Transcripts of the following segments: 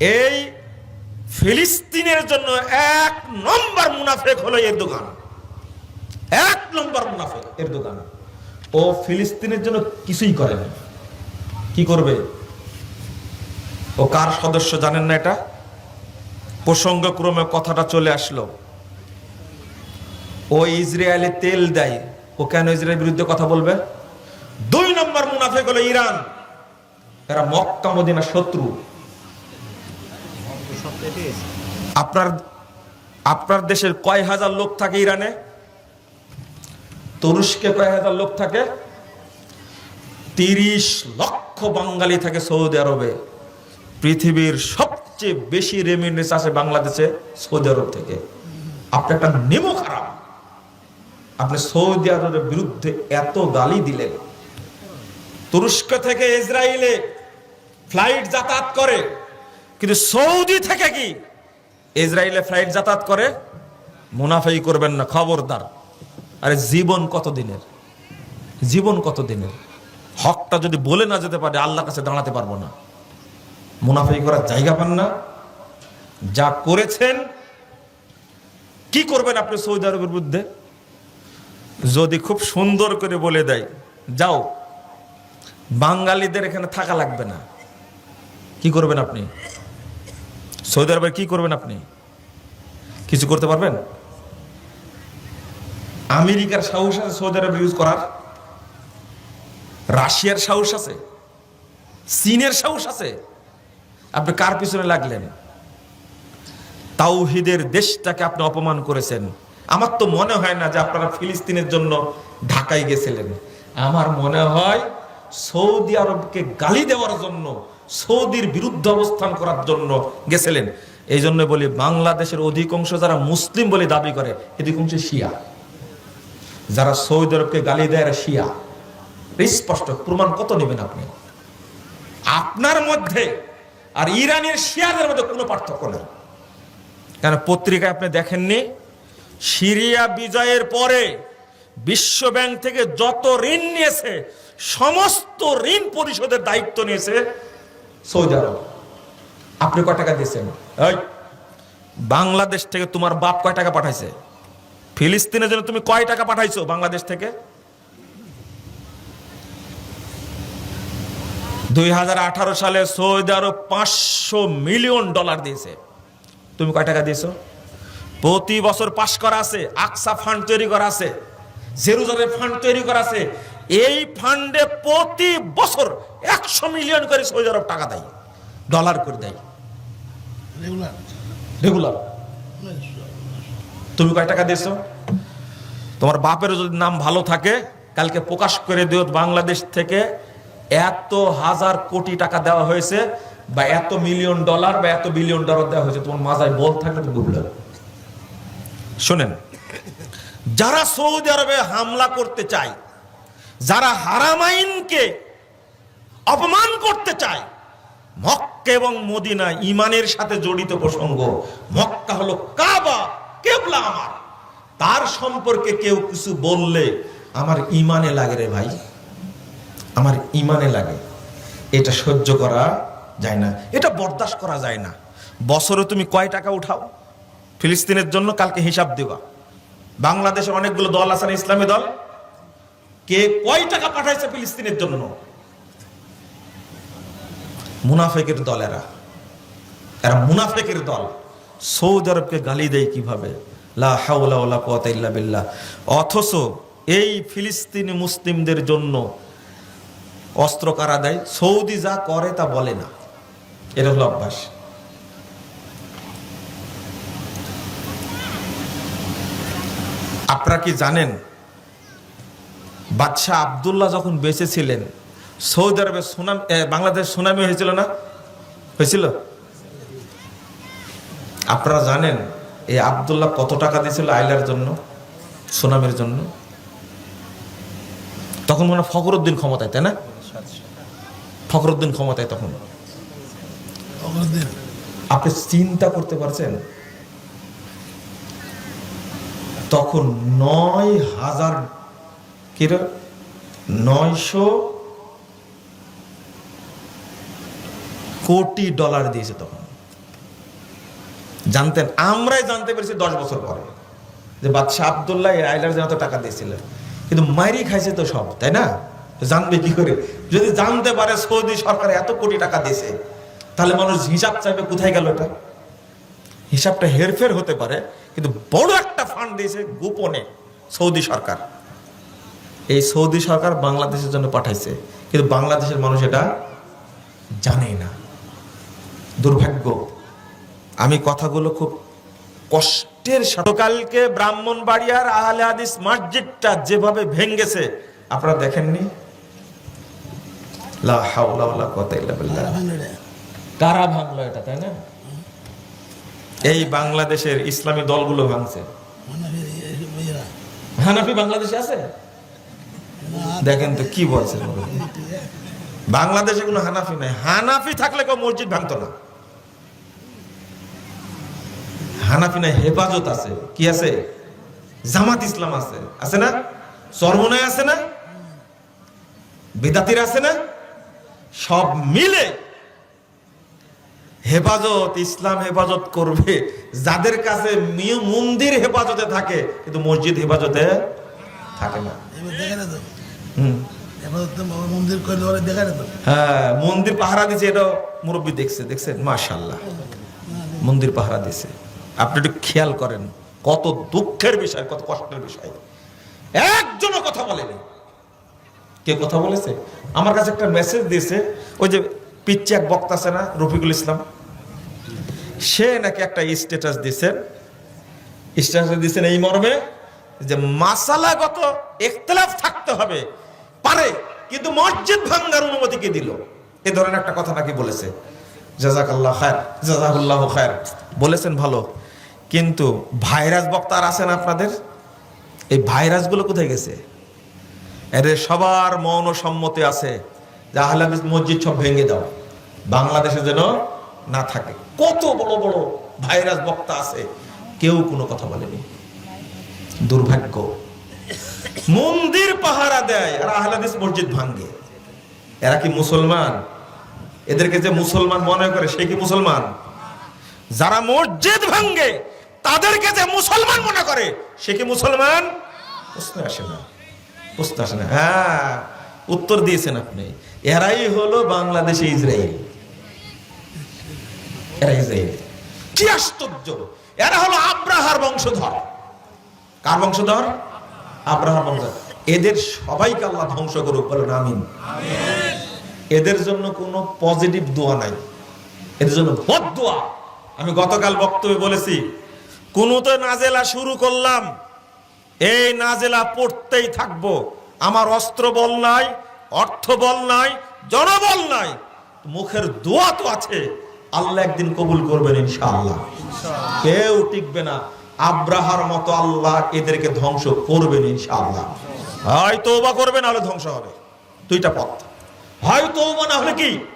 এই ফিলিস্তিনের জন্য এক নম্বর মুনাফেক হলো এর দোকান এক নম্বর মুনাফেক এর দোকান ও ফিলিস্তিনের জন্য কিছুই করে না। কি করবে? ও কার সদস্য জানেন না এটা? প্রসঙ্গক্রমে কথাটা চলে আসলো। ও ইসরায়েলে তেল দেয়। ও কেন ইসরায়েলের বিরুদ্ধে কথা বলবে? দুই নম্বর মুনাফেক হলো ইরান। এরা মক্কা মদিনা শত্রু। আপনার আপনার দেশের কয় হাজার লোক থাকে ইরানে? তুরস্কে কয় হাজার লোক থাকে? তিরিশ লক্ষ বাঙালি থাকে সৌদি আরবে। পৃথিবীর সবচেয়ে বেশি রেমিনেন্স আসে বাংলাদেশে, সৌদি আরব থেকে। আপনি একটা নেমো খারাপ। আপনি সৌদি আরবের বিরুদ্ধে এত গালি দিলেন। তুরস্ক থেকে ইসরায়েলে ফ্লাইট যাতায়াত করে। কিন্তু সৌদি থেকে কি ইসরায়েলে ফ্লাইট যাতায়াত করে? মুনাফাই করবেন না, খবরদার। আরে জীবন কত দিনের? জীবন কত দিনের? হকটা যদি বলে না যেতে পারে, আল্লাহর কাছে দাঁড়াতে পারব না। মুনাফাই করার জায়গা পান না। যা করেছেন, কি করবেন আপনি সৌদি আরবের বিরুদ্ধে যদি খুব সুন্দর করে বলে দেয়, যাও। বাঙালিদের এখানে থাকা লাগবে না। কি করবেন আপনি? সৌদি আরবে কি করবেন আপনি? কিছু করতে পারবেন? আমেরিকার সাহস আছে সৌদি আরবে ইউজ করার? রাশিয়ার সাহস আছে? চীনের সাহস আছে? আপনি কার পিছনে লাগলেন? তাওহিদের দেশটাকে আপনি অপমান করেছেন। আমার তো মনে হয় না যে আপনারা ফিলিস্তিনের জন্য ঢাকায় গেছিলেন। আমার মনে হয় সৌদি আরবকে গালি দেওয়ার জন্য সৌদির বিরুদ্ধে অবস্থান করার জন্য গেছিলেন। এই জন্য বলি, বাংলাদেশের অধিকাংশ যারা মুসলিম বলে দাবি করে অধিকাংশ শিয়া। যারা সৌদি আরবকে গালি দেয়, এরা শিয়া। স্পষ্ট, প্রমাণ কত নেবেন আপনি? আপনার মধ্যে আর ইরানের শিয়াদের মধ্যে কোনো পার্থক্য নেই। কেন, পত্রিকায় আপনি দেখেননি? সিরিয়া বিজয়ের পরে বিশ্ব ব্যাংক থেকে যত ঋণ নিয়েছে, সমস্ত ঋণ পরিশোধের দায়িত্ব নিয়েছে সৌদি আরব। আপনি কয় টাকা দিয়েছেন? বাংলাদেশ থেকে তোমার বাপ কয় টাকা পাঠাইছে? ফিলিস্তিনের জন্য তুমি কয় টাকা পাঠাইছো বাংলাদেশ থেকে? দুই হাজার আঠারো সালে সৌদি আরব পাঁচশো মিলিয়ন ডলার দিয়েছে। তুমি কয় টাকা দিয়েছ? প্রতি বছর পাশ করা আছে, আকসা ফান্ড তৈরি করা আছে, জেরুজালেম ফান্ড তৈরি করা আছে এই ফান্ডে প্রতি বছর একশো মিলিয়ন করে সৌদি আরব টাকা দেয় ডলার করে দেয়। রেগুলার রেগুলার তুমি কয় টাকা দিয়েছ? তোমার বাপের যদি নাম ভালো থাকে কালকে প্রকাশ করে দিও বাংলাদেশ থেকে এত হাজার কোটি টাকা দেওয়া হয়েছে বা এত মিলিয়ন ডলার বা এত বিলিয়ন ডলার দেওয়া হয়েছে তোমার মাথায় বল থাকলে তুমি বুঝলে। শোনেন যারা সৌদি আরবে হামলা করতে চায় যারা হারামাইনকে অপমান করতে চায়, মক্কা এবং মদিনা ইমানের সাথে জড়িত প্রসঙ্গ। মক্কা হলো কাবা, কেবলা আমার। তার সম্পর্কে কেউ কিছু বললে আমার ইমানে লাগে রে ভাই। আমার ইমানে লাগে। এটা সহ্য করা যায় না। এটা বরদাস্ত করা যায় না। বছরে তুমি কয় টাকা উঠাও? ফিলিস্তিনের জন্য কালকে হিসাব দেবা। বাংলাদেশের অনেকগুলো দল আছে না, ইসলামী দল? কে কয় টাকা পাঠাইছে ফিলিস্তিনের জন্য? মুনাফেকের দল এরা এরা মুনাফেকের দল। সৌদি আরবকে গালি দেয় কীভাবে? অথচ এই ফিলিস্তিনি মুসলিমদের জন্য অস্ত্র কারা দেয়? সৌদি যা করে তা বলে না। এটা হলো অভ্যাস। আপনারা কি জানেন বাদশাহ আবদুল্লাহ যখন বেঁচে ছিলেন সৌদি আরবে সুনাম বাংলাদেশ সুনামি হয়েছিল না? হয়েছিল? আপনারা জানেন এই আবদুল্লাহ কত টাকা দিয়েছিল আইলার জন্য সুনামের জন্য? তখন মনে ফখরুদ্দিন ক্ষমতায় তাই না? ফখরুদ্দিন ক্ষমতায় তখন। আপনি চিন্তা করতে পারছেন? তখন নয় হাজার কিরো? নয়শো কোটি ডলার দিয়েছে তখন। জানতেন, আমরাই জানতে পেরেছি দশ বছর পরে যে বাদশাহ আবদুল্লাহ এই আইলার যেন টাকা দিয়েছিলেন কিন্তু মাইরি খাইছে তো সব, তাই না? জানবে কি করে? যদি জানতে পারে সৌদি সরকার এত কোটি টাকা দিয়েছে, তাহলে মানুষ হিসাব চাইবে কোথায় গেল এটা? হিসাবটা হেরফের হতে পারে, কিন্তু বড় একটা ফান্ড দিয়েছে গোপনে সৌদি সরকার। এই সৌদি সরকার বাংলাদেশের জন্য পাঠাইছে। কিন্তু বাংলাদেশের মানুষ এটা জানেই না। দুর্ভাগ্য। আমি কথাগুলো খুব কষ্টের সাথে কালকে ব্রাহ্মণবাড়িয়ার আহলে হাদিস মসজিদটা যেভাবে ভেঙ্গেছে আপনারা দেখেননি? কারা ভাঙলো এটা তাই না? এই বাংলাদেশের ইসলামী দলগুলো ভাঙছে। হানাফি বাংলাদেশে আছে? দেখেন তো কি বলছে বাংলাদেশে কোনো হানাফি নাই। হানাফি থাকলে কেউ মসজিদ ভাঙতো না। হানাফি নাই, হেফাজত আছে। কি আছে? জামাত ইসলাম আছে। আছে না? চরমনায় আছে না? বেদাতির আছে না? সব মিলে হেফাজত, ইসলাম হেফাজত করবে। যাদের কাছে মন্দির হেফাজতে থাকে, কিন্তু মসজিদ হেফাজতে থাকে না। মন্দির করে ওরা দেখা যেত হ্যাঁ মন্দির পাহারা দিছে এটা মুরব্বী দেখছে দেখছেন? মাশাল্লাহ মন্দির পাহারা দিছে আপনি একটু খেয়াল করেন কত দুঃখের বিষয় কত কষ্টের বিষয়। একজনও কথা বলেনি। কে কথা বলেছে? আমার কাছে একটা মেসেজ দিয়েছে ওই যে পিচ্ছে এক বক্তা আছে না রফিকুল ইসলাম? সে নাকি একটা স্ট্যাটাস দিয়েছেন। স্ট্যাটাস দিয়েছেন এই মর্মে। যে মাসালাগত ইখতলাফ থাকতে হবে। পারে, কিন্তু মসজিদ ভাঙ্গার অনুমতি কে দিল? এ ধরনের একটা কথা নাকি বলেছে। জাজাকাল্লাহ খায়ের জাজাকুল্লাহ খায়ের। বলেছেন ভালো। কিন্তু ভাইরাস বক্তা আর আছেন আপনাদের? এই ভাইরাসগুলো কোথায় গেছে? এদের সবার মৌন সম্মতি আছে যে মসজিদ সব ভেঙে দাও। বাংলাদেশে যেন না থাকে। কত বড় বড় ভাইরাস বক্তা আছে। কেউ কোনো কথা বলেনি। দুর্ভাগ্য। মন্দির পাহারা দেয় আর আহলে হাদিস মসজিদ ভাঙ্গে এরা কি মুসলমান? এদেরকে যে মুসলমান মনে করে, সে কি মুসলমান? যারা মসজিদ ভাঙ্গে তাদেরকে যে মুসলমান মনে করে, সে কি মুসলমান? আসে না। আসে না। হ্যাঁ উত্তর দিয়েছেন আপনি। এরাই হলো বাংলাদেশে ইসরায়েল। এরা ইসরায়েল। কি আশ্চর্য! এরা হলো আব্রাহার বংশধর। কার বংশধর? আব্রাহার বংশধর। এদের সবাইকে আল্লাহ ধ্বংস করুক, বলেন আমিন। এদের জন্য কোনো পজিটিভ দোয়া নাই। এদের জন্য বদ দোয়া। আমি গতকাল বক্তব্যে বলেছি কোন তো নাজেলা শুরু করলাম, এই নাজেলা পড়তেই থাকব। আমার অস্ত্র বল নাই, অর্থ বল নাই, জনবল নাই। মুখের দোয়া তো আছে। আল্লাহ একদিন কবুল করবেন ইনশাআল্লাহ। কেউ টিকবে না। আব্রাহার মতো আল্লাহ এদেরকে ধ্বংস করবেন ইনশাআল্লাহ। হয় তৌবা করবে না হলে ধ্বংস হবে। দুইটা পথ। হয় তৌবা না হলে কি?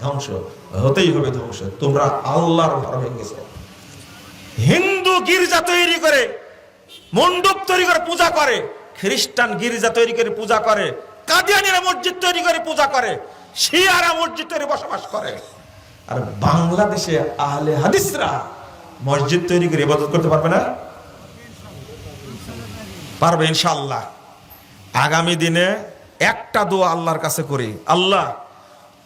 ধ্বংস। হতেই হবে ধ্বংস। তোমরা আল্লাহর ঘর ভেঙেছ। হিন্দু গির্জা তৈরি করে, মণ্ডপ তৈরি করে পূজা করে, খ্রিস্টান গির্জা তৈরি করে পূজা করে, কাদিয়ানিরা মসজিদ তৈরি করে পূজা করে, শিয়ারা মসজিদ তৈরি বসবাস করে। আর বাংলাদেশে আহলে হাদিসরা মসজিদ তৈরি করে ইবাদত করতে পারবে না? পারবে ইনশাআল্লাহ। আগামী দিনে একটা দোয়া আল্লাহর কাছে করি। আল্লাহ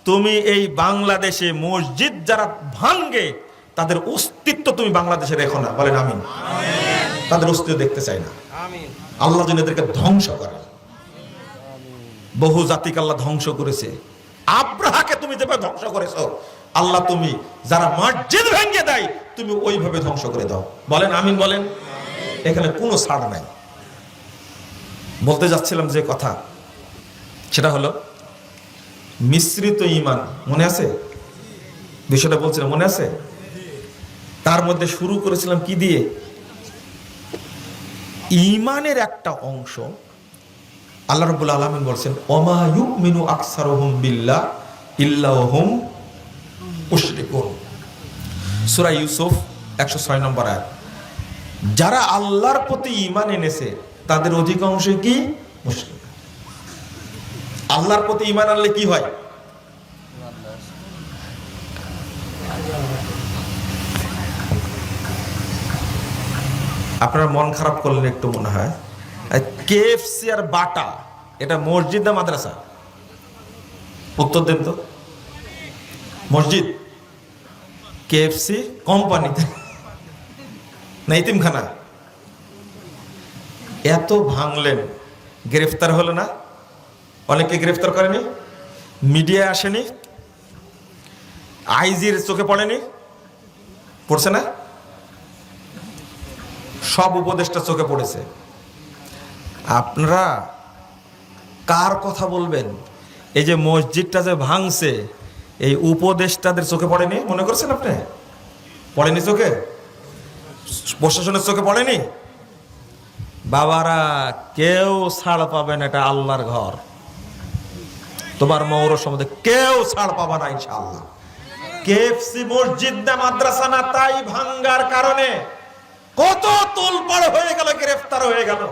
তুমি এই বাংলাদেশে মসজিদ যারা ভাঙ্গে তাদের অস্তিত্ব তুমি বাংলাদেশে রেখো না। বলেন আমিন। তাদের অস্তিত্ব দেখতে চাই না। আল্লাহ যেন এদেরকে ধ্বংস করে। বহু জাতিকে আল্লাহ ধ্বংস করেছে। আব্রাহাকে তুমি যেভাবে ধ্বংস করেছ আল্লাহ তুমি যারা মসজিদ ভেঙে দেয় তুমি ওইভাবে ধ্বংস করে দাও। বলেন আমিন বলেন। এখানে কোনো ছাড় নাই। বলতে যাচ্ছিলাম যে কথা, সেটা হলো মিশ্রিত ইমান মনে আছে? বিষয়টা বলছিলাম, মনে আছে? তার মধ্যে শুরু করেছিলাম কি দিয়ে? ইমানের একটা অংশ আল্লাহ রব্বুল আলমিন বলছেন, ওমা ইউমিনু আকসারহুম বিল্লাহ ইল্লাহুম মুশরিকুন। সূরা ইউসুফ 106 নম্বর আয়াত। যারা আল্লাহর প্রতি ঈমান এনেছে, তাদের অধিকাংশই কি? মুশরিক। আল্লাহর প্রতি ঈমান আনলে কি হয়? আপনার মন খারাপ করলেন একটু মনে হয়। কেএফসি আর বাটা, এটা মসজিদ না মাদ্রাসা? উত্তর দেন তো। মসজিদ। কেএফসি কোম্পানিতে না ইতিমখানা এত ভাঙলেন। গ্রেফতার হলো না? অনেকে গ্রেফতার করেনি? মিডিয়া আসেনি? আইজির চোখে পড়েনি? পড়ছে না? সব উপদেষ্টা চোখে পড়েছে। আপনারা কার কথা বলবেন? এই যে মসজিদটা যে ভাঙছে এই উপদেষ্টাদের চোখে পড়েনি? মনে করছেন আপনি? পড়েনি চোখে? প্রশাসনের চোখে পড়েনি? বাবারা, কেউ ছাড় পাবেন এটা আল্লাহর ঘর। তোমার মৌর সম্বন্ধে কেউ ছাড় পাবা না ইনশাআল্লাহ। কেএফসি মসজিদ না মাদ্রাসা না, তাই ভাঙ্গার কারণে কত তোলপাড় হয়ে গেল, গ্রেফতার হয়ে গেল।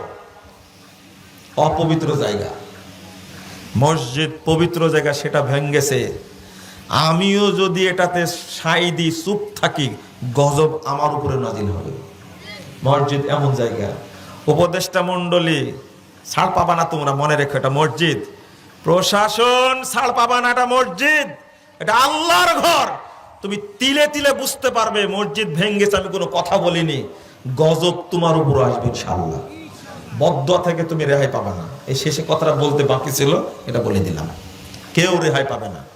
অপবিত্র জায়গা। মসজিদ পবিত্র জায়গা, সেটা ভেঙ্গেছে। আমিও যদি এটাতে সাই দিই, চুপ থাকি, গজব আমার উপরে নাজিল হবে। মসজিদ এমন জায়গা। উপদেষ্টা মণ্ডলী, ছাড় পাবা না তোমরা, মনে রেখো এটা মসজিদ। প্রশাসন, ছাড় পাবা না এটা মসজিদ। এটা আল্লাহর ঘর। তুমি তিলে তিলে বুঝতে পারবে, মসজিদ ভেঙ্গেছে, আমি কোনো কথা বলিনি। গজব তোমার উপর আসবে ইনশাআল্লাহ। বদ্ধ থেকে তুমি রেহাই পাবে না। এই শেষে কথাটা বলতে বাকি ছিল, এটা বলে দিলাম। কেউ রেহাই পাবে না।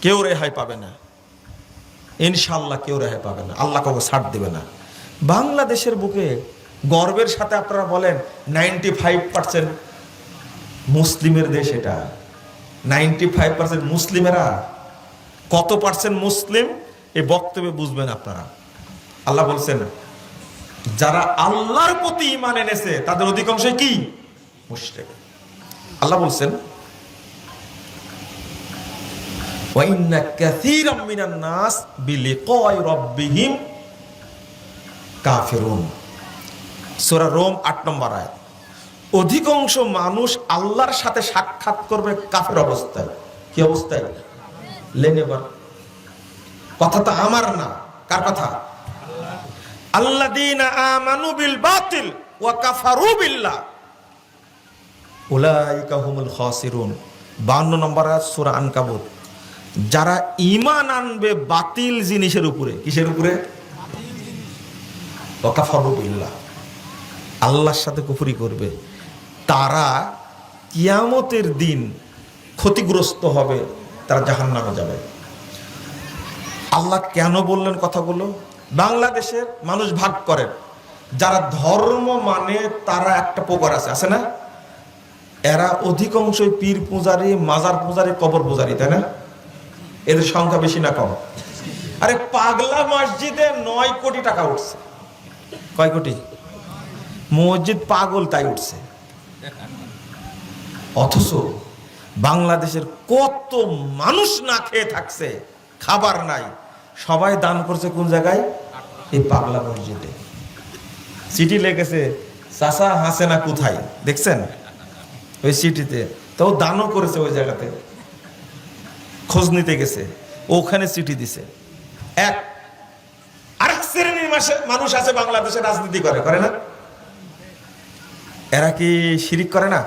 কেউ রেহাই পাবে না। ইনশাল্লাহ কেউ রেহাই পাবে না। আল্লাহ কাউকে ছাড় দেবে না। বাংলাদেশের বুকে গর্বের সাথে আপনারা বলেন নাইনটি ফাইভ পার্সেন্ট মুসলিমের দেশ এটা। নাইনটি ফাইভ পার্সেন্ট মুসলিমেরা কত পার্সেন্ট মুসলিম? এই বক্তব্যে বুঝবেন আপনারা। আল্লাহ বলছেন, যারা আল্লাহর প্রতি ইমান এনেছে, তাদের অধিকাংশই কি? মুশরিক। আল্লাহ বলছেন রোম নম্বর অধিকাংশ মানুষ আল্লাহর সাথে সাক্ষাৎ করবে কাফের অবস্থায়। কি অবস্থায়? লেনেবার কথা তো আমার না, কার কথা? আল্লাদিন আমানু বিল বাতিল ওয়া নম্বর আয়াত, সূরা আনকাবুত। যারা ইমান আনবে বাতিল জিনিসের উপরে, কিসের উপরে? আল্লাহর সাথে কুফুরি করবে। তারা কিয়ামতের দিন ক্ষতিগ্রস্ত হবে, তারা জাহান্নামে যাবে। আল্লাহ কেন বললেন কথাগুলো? বাংলাদেশের মানুষ ভাগ করেন যারা ধর্ম মানে তারা একটা প্রকার আছে আছে না? এরা অধিকাংশই পীর পূজারি, মাজার পূজারি, কবর পূজারি, তাই না? এদের সংখ্যা বেশি না কম? আরে পাগলা মসজিদে নয় কোটি টাকা উঠছে। কয় কোটি? মসজিদ পাগল তাই উঠছে। অথচ বাংলাদেশের কত মানুষ না খেয়ে থাকছে, খাবার নাই, সবাই দান করছে কোন জায়গায়? এই পাগলা মসজিদে। চিঠি লেগেছে চাষা হাসে না কোথায়? দেখছেন? ওই চিঠিতে তো। দানও করেছে ওই জায়গাতে। খোঁজ নিতে গেছে, ওখানে চিঠি দিছে। এক আরেক শ্রেণির মানুষ আছে বাংলাদেশে রাজনীতি করে করে না? এরা কি শিরিক করে না?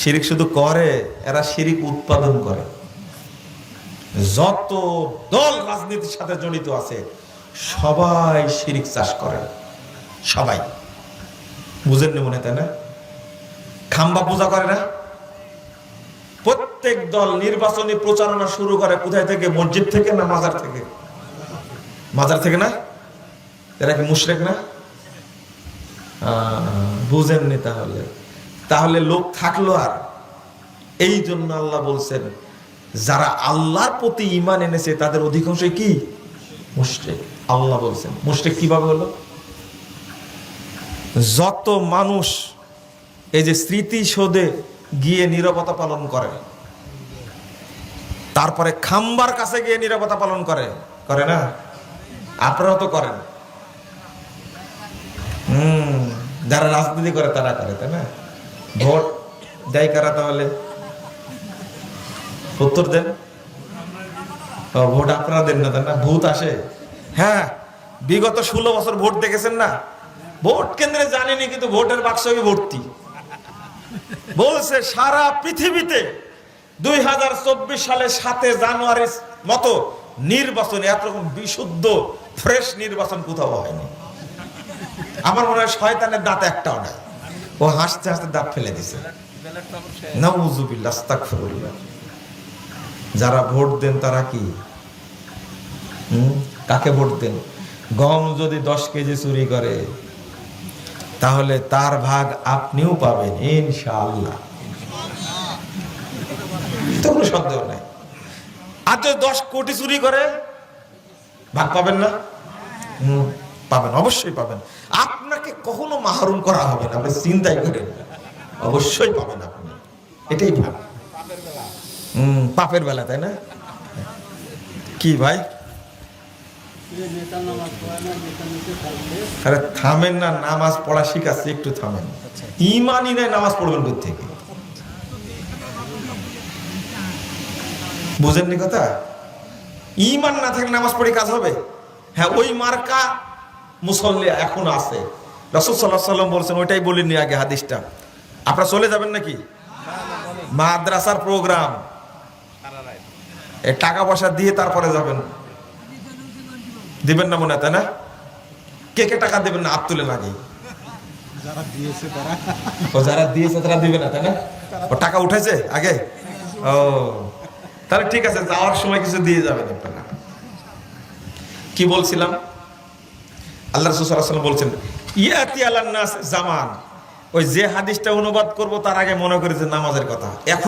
শিরিক শুধু করে, এরা শিরিক উৎপাদন করে। যত দল রাজনীতির সাথে জড়িত আছে, সবাই শিরিক চাষ করে। সবাই। বুঝেননি মনে তাই না? খাম্বা পূজা করে না? প্রত্যেক দল নির্বাচনী প্রচারণা শুরু করে কোথায় থেকে? মসজিদ থেকে না মাজার থেকে? মাজার থেকে না? এরা কি মুশরেক না? বুঝেননি তাহলে। তাহলে লোক থাকল আর। এই জন্য আল্লাহ বলছেন, যারা আল্লাহর প্রতি ইমান এনেছে, তাদের অধিকাংশই কি? মুশরিক। আল্লাহ বলছেন, মুশরিক কীভাবে হলো? যত মানুষ এই যে স্মৃতিসৌধে গিয়ে নিরবতা পালন করে তারপরে খাম্বার কাছে গিয়ে নিরবতা পালন করে। করে না? আপনারা তো করেন। হুম, যারা রাজনীতি করে তারা করে, তাই না? ভোট দেয় কারা তাহলে? উত্তর দেন। ভোট আপনারা দেন না, তাই না? ভূত আসে। হ্যাঁ বিগত ষোলো বছর ভোট দেখেছেন না? ভোট কেন্দ্রে জানেনি, কিন্তু ভোটের বাক্স ভর্তি। বলছে, সারা পৃথিবীতে দুই হাজার চব্বিশ সালে সাতে জানুয়ারির মতো নির্বাচন এরকম বিশুদ্ধ, ফ্রেশ নির্বাচন কোথাও হয়নি। আমার মনে হয় শয়তানের দাঁত একটাও নাই। ও হাসতে হাসতে দাঁত ফেলে দিছে। যারা ভোট দেন তারা কি? কাকে ভোট দেন? গম যদি দশ কেজি চুরি করে, তাহলে তার ভাগ আপনিও পাবেন, ইনশাআল্লাহ। তো কোনো সন্দেহ নাই। আর যদি দশ কোটি চুরি করে, ভাগ পাবেন না? পাবেন, অবশ্যই পাবেন। আপনাকে কখনো মাহরুম করা হবে না, আপনি চিন্তাই করেন অবশ্যই পাবেন আপনি। এটাই ভাব হুম পাপের বেলা, তাই না? কি ভাই? আরে থামেন না, নামাজ পড়া শিখাচ্ছি, একটু থামেন। ইমানই নাই, নামাজ পড়বেন কোথা থেকে বুঝেননি কথা? ইমান না থাকলে নামাজ পড়ে কাজ হবে? হ্যাঁ ওই মার্কা মুসল্লি এখন আছে। রসদ সাল্লাহ সাল্লাম বলছেন ওইটাই বলিনি আগে হাদিসটা। আপনারা চলে যাবেন নাকি? মাদ্রাসার প্রোগ্রাম। এই টাকা পয়সা দিয়ে তারপরে যাবেন। দিবেন না মনে হয়, তাই না? কে কে টাকা দেবেন না? হাত তুলে লাগে যারা দিয়েছে তারা দিবে না তাই না? ও টাকা উঠেছে আগে? ও। তাহলে ঠিক আছে, যাওয়ার সময় কিছু দিয়ে যাবেন আপনারা। কি বলছিলাম? আল্লাহ রসুল্লাহ বলছেন, ইয়াতি আল্লাহ জামান। ওই যে হাদিসটা অনুবাদ করব, তার আগে মনে করেছে নামাজের কথা। এখন